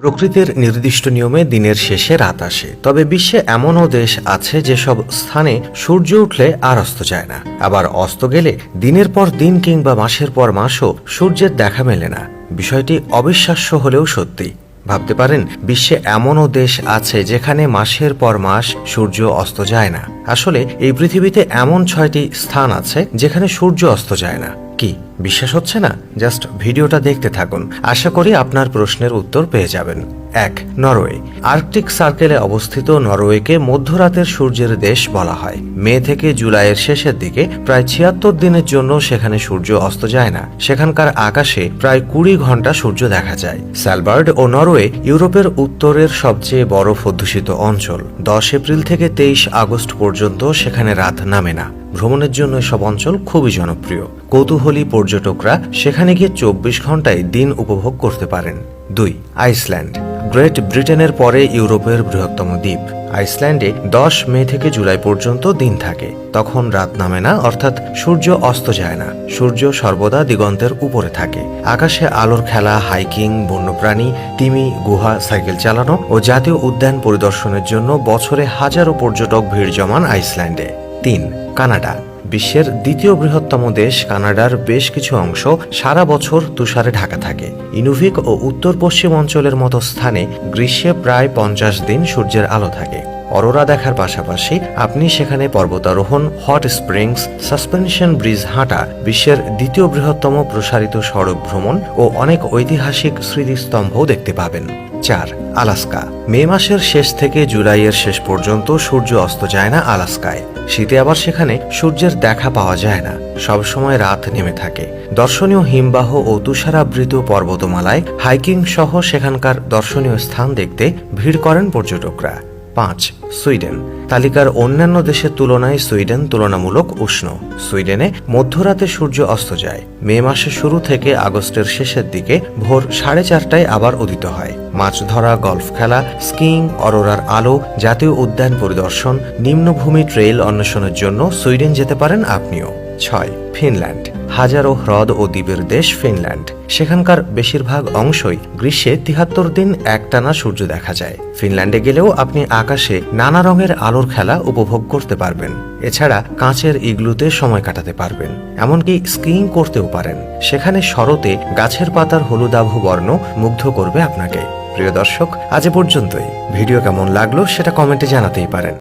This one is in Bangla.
প্রকৃতির নির্দিষ্ট নিয়মে দিনের শেষে রাত আসে, তবে বিশ্বে এমনও দেশ আছে যেসব স্থানে সূর্য উঠলে আর অস্ত যায় না। আবার অস্ত গেলে দিনের পর দিন কিংবা মাসের পর মাসও সূর্যের দেখা মেলে না। বিষয়টি অবিশ্বাস্য হলেও সত্যি। ভাবতে পারেন, বিশ্বে এমনও দেশ আছে যেখানে মাসের পর মাস সূর্য অস্ত যায় না। আসলে এই পৃথিবীতে এমন ছয়টি স্থান আছে যেখানে সূর্য অস্ত যায় না। কি? বিশ্বাস হচ্ছে না? জাস্ট ভিডিওটা দেখতে থাকুন। আশা করি আপনার প্রশ্নের উত্তর পেয়ে যাবেন। এক, নরওয়ে। আর্কটিক সার্কেলে অবস্থিত নরওয়েকে মধ্যরাতের সূর্যের দেশ বলা হয়। মে থেকে জুলাইয়ের শেষের দিকে প্রায় ছিয়াত্তর দিনের জন্য সেখানে সূর্য অস্ত যায় না। সেখানকার আকাশে প্রায় কুড়ি ঘণ্টা সূর্য দেখা যায়। স্যালবার্ড ও নরওয়ে ইউরোপের উত্তরের সবচেয়ে বরফ অধ্যুষিত অঞ্চল। দশ এপ্রিল থেকে তেইশ আগস্ট পর্যন্ত সেখানে রাত নামে না। ভ্রমণের জন্য এসব অঞ্চল খুবই জনপ্রিয়। কৌতূহলী পর্যটকরা সেখানে গিয়ে চব্বিশ ঘন্টায় দিন উপভোগ করতে পারেন। দুই, আইসল্যান্ড। গ্রেট ব্রিটেনের পরে ইউরোপের বৃহত্তম দ্বীপ। আইসল্যান্ডে দশ মে থেকে জুলাই পর্যন্ত দিন থাকে। তখন রাত নামে না, অর্থাৎ সূর্য অস্ত যায় না। সূর্য সর্বদা দিগন্তের উপরে থাকে। আকাশে আলোর খেলা, হাইকিং, বন্যপ্রাণী, তিমি, গুহা, সাইকেল চালানো ও জাতীয় উদ্যান পরিদর্শনের জন্য বছরে হাজারো পর্যটক ভিড় জমান আইসল্যান্ডে। তিন, কানাডা। বিশ্বের দ্বিতীয় বৃহত্তম দেশ কানাডার বেশ কিছু অংশ সারা বছর তুষারে ঢাকা থাকে। ইনুভিক ও উত্তর পশ্চিম অঞ্চলের মতো স্থানে গ্রীষ্মে প্রায় পঞ্চাশ দিন সূর্যের আলো থাকে। অরোরা দেখার পাশাপাশি আপনি সেখানে পর্বতারোহণ, হট স্প্রিংস, সাসপেনশন ব্রিজ হাঁটা, বিশ্বের দ্বিতীয় বৃহত্তম প্রসারিত সড়ক ভ্রমণ ও অনেক ঐতিহাসিক স্মৃতিস্তম্ভও দেখতে পাবেন। চার, আলাস্কা। মে মাসের শেষ থেকে জুলাইয়ের শেষ পর্যন্ত সূর্য অস্ত যায় না আলাস্কায়। শীতে আবার সেখানে সূর্যের দেখা পাওয়া যায় না। সব সময় রাত নেমে থাকে। দর্শনীয় হিমবাহ ও তুষারাবৃত পর্বতমালায় হাইকিং সহ সেখানকার দর্শনীয় স্থান দেখতে ভিড় করেন পর্যটকরা। পাঁচ, সুইডেন। তালিকার অন্যান্য দেশের তুলনায় সুইডেন তুলনামূলক উষ্ণ। সুইডেনে মধ্যরাতে সূর্য অস্ত যায়। মে মাসের শুরু থেকে আগস্টের শেষের দিকে ভোর সাড়ে চারটায় আবার উদিত হয়। মাছ ধরা গলফ খেলা স্কিং অরোরার আলো, জাতীয় উদ্যান পরিদর্শন, নিম্নভূমি ট্রেইল অন্বেষণের জন্য সুইডেন যেতে পারেন আপনিও। ছয়, ফিনল্যান্ড। হাজারো হ্রদ ও দ্বীপের দেশ ফিনল্যান্ড। সেখানকার বেশিরভাগ অংশই গ্রীষ্মে তিহাত্তর দিন একটানা সূর্য দেখা যায়। ফিনল্যান্ডে গেলেও আপনি আকাশে নানা রঙের আলোর খেলা উপভোগ করতে পারবেন। এছাড়া কাঁচের ইগলুতে সময় কাটাতে পারবেন। এমনকি স্কিইং করতেও পারেন। সেখানে শরতে গাছের পাতার হলুদাভ বর্ণ মুগ্ধ করবে আপনাকে। প্রিয় দর্শক, আজ পর্যন্তই। ভিডিও কেমন লাগল সেটা কমেন্টে জানাতেই পারেন।